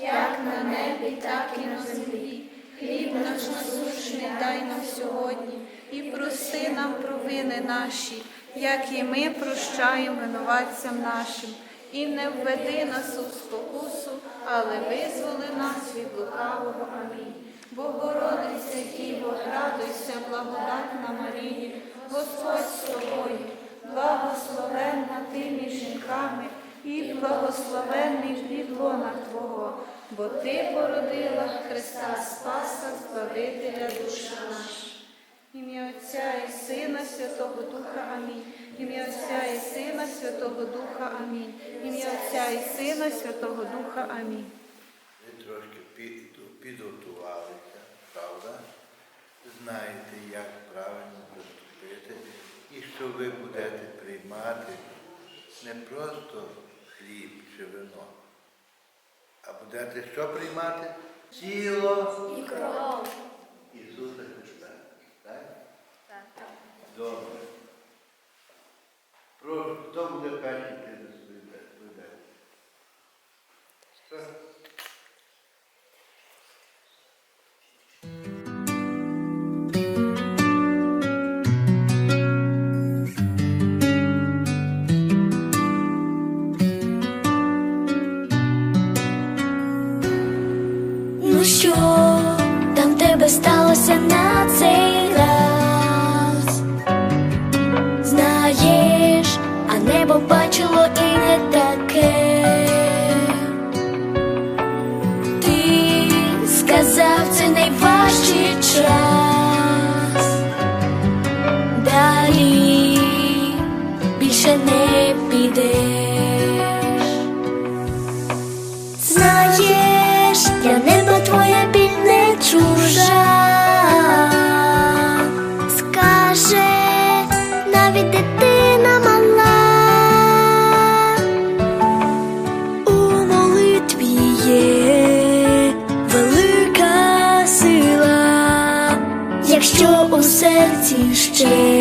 як на небі, так і на землі. Хліб наш насущний дай нам сьогодні і прости нам провини наші, як і ми прощаємо винуватцям нашим, і не введи нас у спокусу, але визволи нас від лукавого. Амінь. Богородиця Діво, радуйся, благодатна Марії, Господь з тобою, благословенна ти між жінками і благословенний плід лона Твого, бо Ти породила Христа Спаса, Збавителя душа наша. Ім'я Отця і Сина, Святого Духа, Амінь. Ім'я Отця і Сина, Святого Духа, Амінь. Ім'я Отця і Сина, Святого Духа, Амінь. Ви трошки під- підготувалися, правда? Знаєте, як правильно поступити, і що ви будете приймати не просто хліб чи вино, а будете що приймати? Тіло І кров. Ісуса Христа. Так? Добре. Прошу, хто буде перший час. Далі більше не підеш. Знаєш, я неба твоя біль не чужа. 你是这样。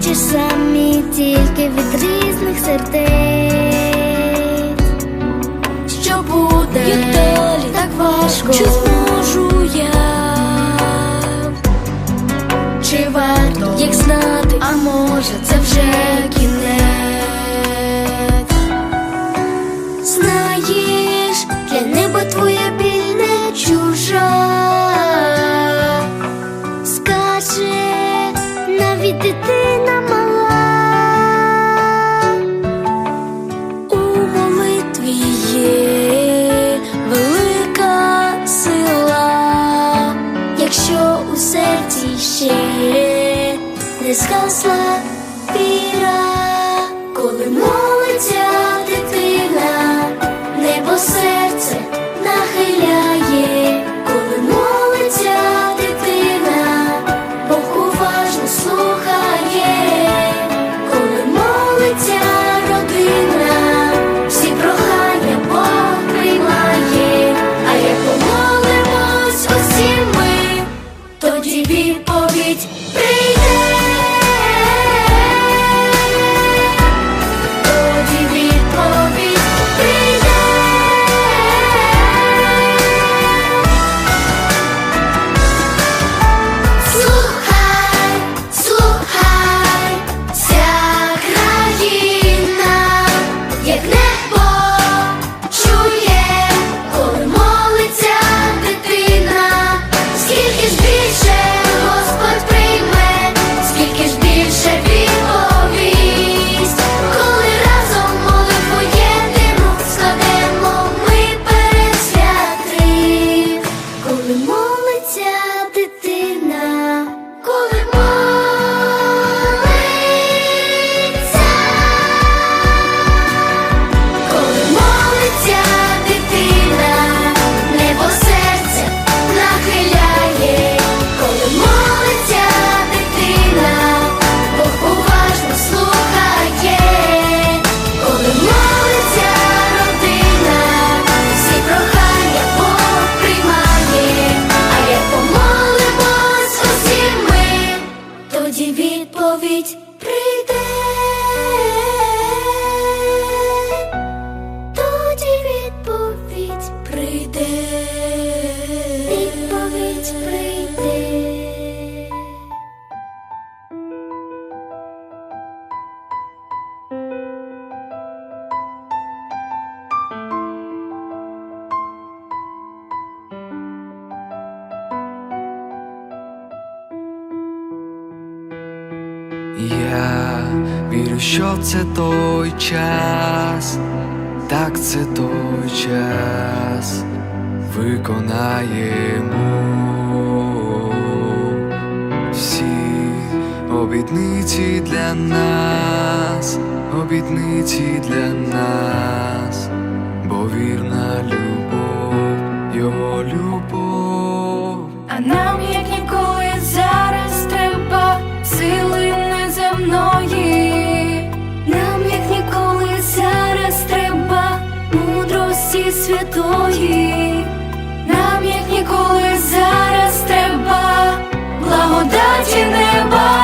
Ті самі, тільки від різних сердець. Що буде, як далі так важко, чи зможу я? Чи варто їх знати, а може це вже кінець? Не згасла віра, коли молиться дитина, небо серце нахиляє, коли молиться дитина, Бог уважно слухає, коли молиться родина, всі прохання Бог приймає, а як помолимось усі ми, тоді відповідь тоді відповідь прийде. Я вірю, що це той час, так це той час. Виконаємо. Всі обітниці для нас, обітниці для нас, бо вірна любов, його любов. А нам, як мудрості. Нам, як ніколи, зараз треба благодаті неба.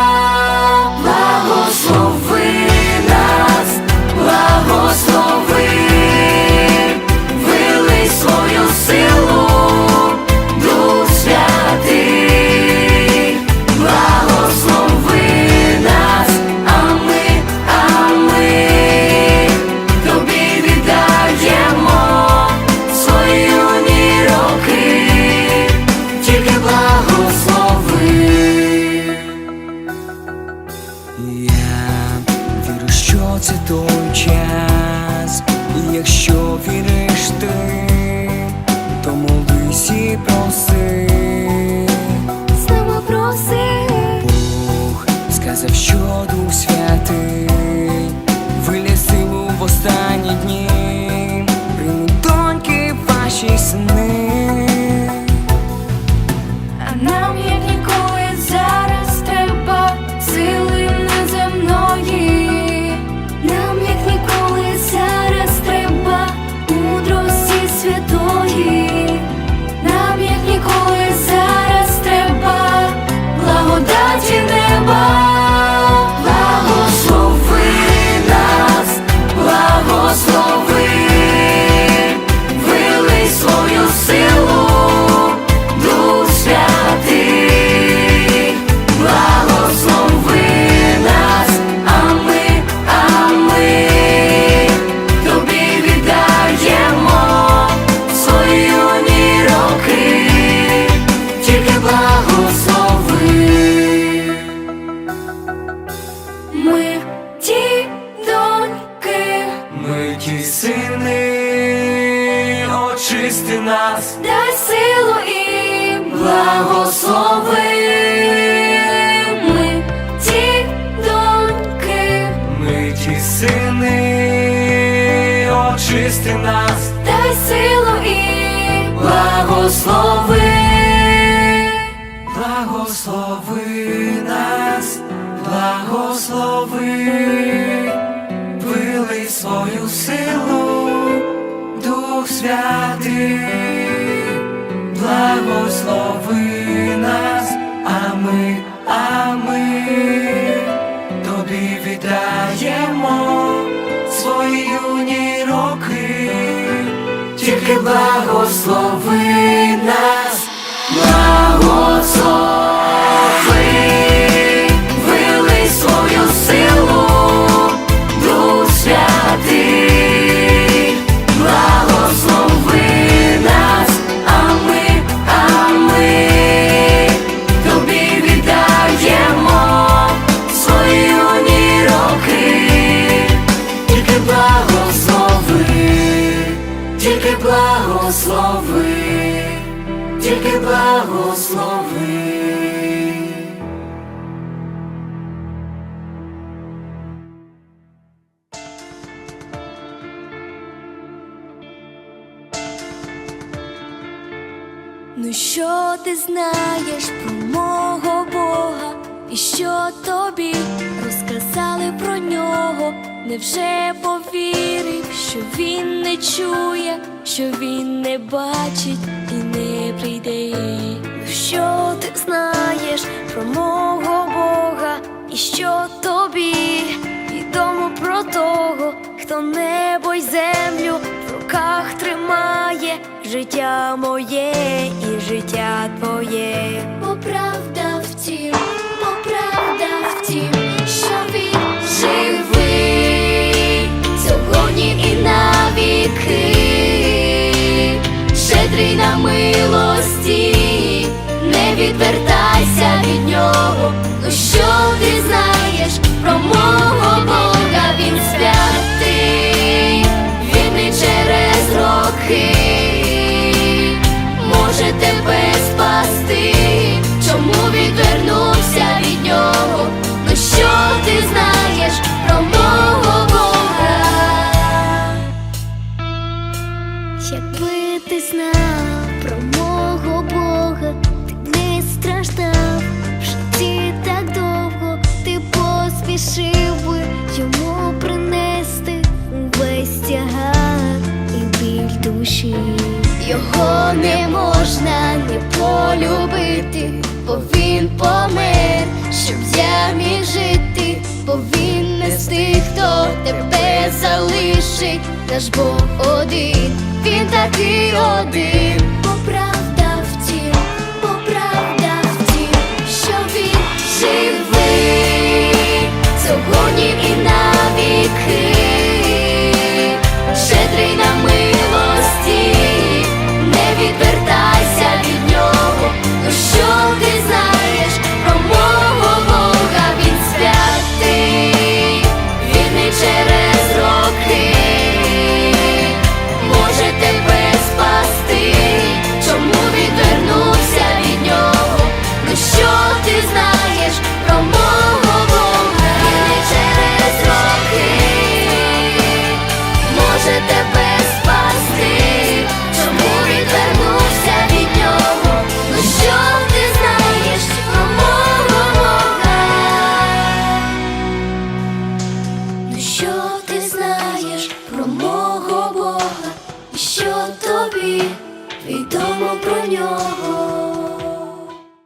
Я вірю, що це той час, і якщо віриш ти, то молись і проси. Знову проси, Бог сказав, що Дух Святий вилє силу в останні дні, приймуть доньки ваші сни. а нам як очисти нас. дай силу і благослови. Ми ті доньки, Ми ті сини, очисти нас. дай силу і благослови. Благослови нас, благослови, вилий свою силу, Дух Святий, благослови нас, а ми, а ми тобі віддаємо свої юні роки, тільки благослови нас. Благослови тільки благослови. Ну що ти знаєш про мого Бога? І що тобі розказали про нього? Невже повірив, що він чує, що він не бачить і не прийде? Що ти знаєш про мого Бога? І що тобі відомо про того, хто небо й землю в руках тримає життя моє і життя твоє. Бо правда в тім, бо правда в на милості, не відвертайся від нього, ну що ти знаєш про мого Бога? Він святий, він і через роки може тебе спасти, чому відвернувся? його не можна не полюбити, бо він помер, щоб я міг жити, бо він не з тих, хто тебе залишить, наш Бог один, він такий один, бо правда в тім, бо він живий. Сьогодні.